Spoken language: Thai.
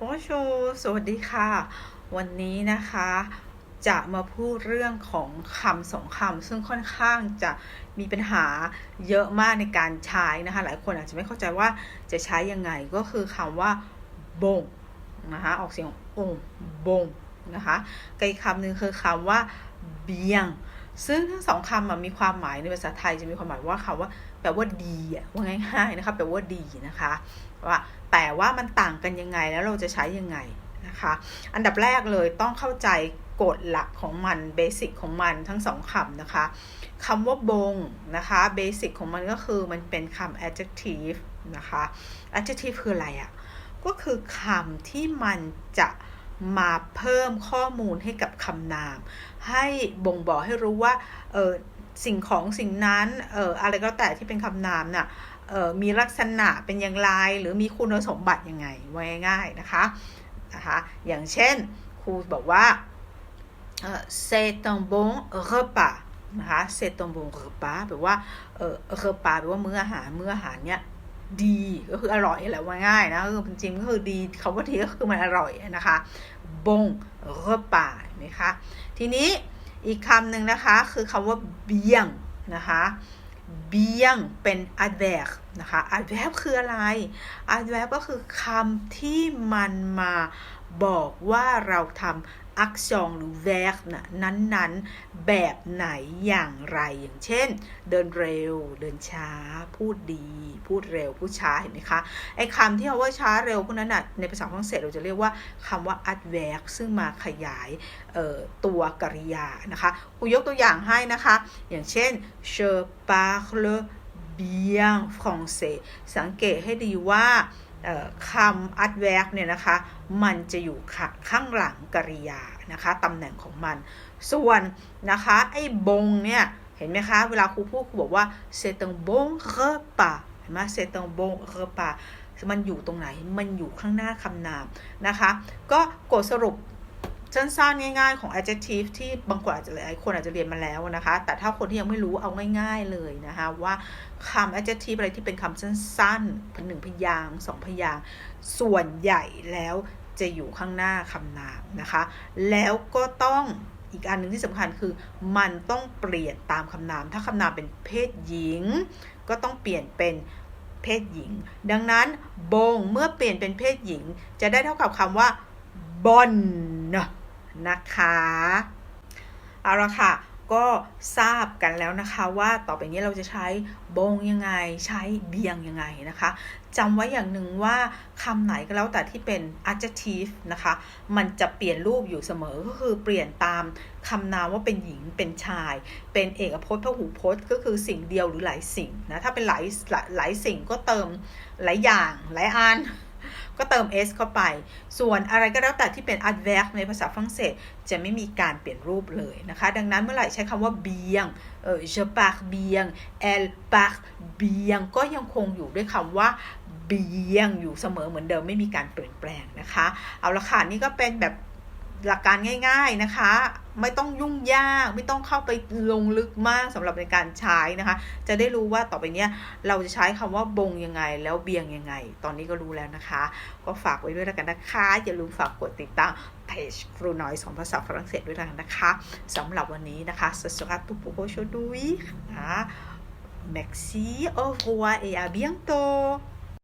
โอโชสวัสดีค่ะ วันนี้นะคะ จะมาพูดเรื่องของคำสองคำซึ่งค่อนข้างจะมีปัญหาเยอะมากในการใช้นะคะ หลายคนอาจจะไม่เข้าใจว่าจะใช้ยังไงก็คือคำว่าบงนะคะออกเสียงองบงนะคะกับอีกคำหนึ่งคือคำว่าเบียง ซึ่งทั้งสองคำมีความหมายในภาษาไทยจะมีความหมายว่าคำว่าแปลว่าดีอะว่าง่ายๆนะคะแปลว่าดีนะคะว่าแต่ว่ามันต่างกันยังไงแล้วเราจะใช้ยังไงนะคะ อันดับแรกเลยต้องเข้าใจกฎหลักของมันเบสิกของมันทั้งสองคำนะคะคำว่าบงนะคะเบสิกของมันก็คือมันเป็นคำ adjective นะคะ adjective คืออะไรอะ่ะ ก็คือคำที่มันจะ มาเพิ่มข้อมูลให้กับคำนาม ให้บ่งบอกให้รู้ว่าเออสิ่งของสิ่งนั้นเอออะไรก็แต่ที่เป็นคำนามน่ะมีลักษณะเป็นอย่างไรหรือมีคุณสมบัติยังไงไว้ง่ายนะคะนะคะอย่างเช่นครูบอกว่า c'est un bon repas นะคะ c'est un bon repas แปลว่าเออ repas แปลว่ามื้ออาหารมื้ออาหารเนี้ย ดีก็คืออร่อยแหละว่าง่ายนะคือจริงก็คือดีคาว่าดีก็คือมันอร่อยนะคะ bon repas ไหมคะทีนี้อีกคำหนึ่งนะคะคือคำว่า bien นะคะเบียงเป็น adverb นะคะ adverb คืออะไร adverb ก็คือคำที่มันมาบอกว่าเราทำ อักษรหรือ verb นะนั้นๆ แบบไหนอย่างไรอย่างเช่น เดินเร็ว เดินช้า พูดดี พูดเร็ว พูดช้าเห็นไหมคะไอ้คำที่เขาว่าช้าเร็วพวกนั้นนะในภาษาฝรั่งเศสเราจะเรียกว่าคำว่า adverb ซึ่งมาขยายตัวกริยานะคะครูยกตัวอย่างให้นะคะ อย่างเช่น je parle bien français สังเกตให้ดีว่า คำ adverb เนี่ยนะคะ มันจะอยู่ข้างหลังกริยานะคะตำแหน่งของมัน ส่วนนะคะไอ้บงเนี่ยเห็นไหมคะ เวลาครูพูดครูบอกว่าเซตองบงเกปาเห็นไหมเซตองบงเกปามันอยู่ตรงไหน มันอยู่ข้างหน้าคำนามนะคะ ก็กดสรุป สั้นๆง่าย ๆของ adjective ที่บางคนอาจจะหลายคนอาจจะเรียนมาแล้วนะคะ แต่ถ้าคนที่ยังไม่รู้เอาง่าย ๆเลยนะคะ ว่าคำ adjective อะไรที่เป็นคำสั้นๆหนึ่งพยางสองพยางส่วนใหญ่แล้วจะอยู่ข้างหน้าคำนามนะคะ แล้วก็ต้องอีกอันหนึ่งที่สำคัญคือ มันต้องเปลี่ยนตามคำนาม ถ้าคำนามเป็นเพศหญิง ก็ต้องเปลี่ยนเป็นเพศหญิง ดังนั้นบงเมื่อเปลี่ยนเป็นเพศหญิง จะได้เท่ากับคำว่าบอนนะ นะคะเอาละค่ะก็ทราบกันแล้วนะคะว่าต่อไปนี้เราจะใช้บงยังไงใช้เบียงยังไงนะคะจำไว้อย่างหนึ่งว่าคำไหนก็แล้วแต่ที่เป็น adjective นะคะมันจะเปลี่ยนรูปอยู่เสมอก็คือเปลี่ยนตามคำนามว่าเป็นหญิงเป็นชาย เป็นเอกพจน์พหูพจน์ ก็คือสิ่งเดียวหรือหลายสิ่งนะถ้าเป็นหลายหลายสิ่งก็เติมหลายอย่างหลายอัน ก็เติม s เข้าไป ส่วนอะไรก็แล้วแต่ที่เป็น adverb ในภาษาฝรั่งเศสจะไม่มีการเปลี่ยนรูปเลยนะคะ ดังนั้นเมื่อไหร่ใช้คำว่าเบียงเออ je parle bien elle parle bien ก็ยังคงอยู่ด้วยคำว่าเบียงอยู่เสมอเหมือนเดิมไม่มีการเปลี่ยนแปลงนะคะ เอาละค่ะนี่ก็เป็นแบบ หลักการง่ายๆนะคะ ไม่ต้องยุ่งยากไม่ต้องเข้าไปลงลึกมากสำหรับในการใช้นะคะ จะได้รู้ว่าต่อไปเนี้ยเราจะใช้คำว่าบงยังไง แล้วเบียงยังไง ตอนนี้ก็รู้แล้วนะคะ ก็ฝากไว้ด้วยแล้วกันนะคะ อย่าลืมฝากกดติดตามเพจครูน้อยสอนภาษาฝรั่งเศสด้วยนะคะสำหรับวันนี้นะคะสวัส r ตุปุโกโชดุยนะ Merci, au revoir et à bientôt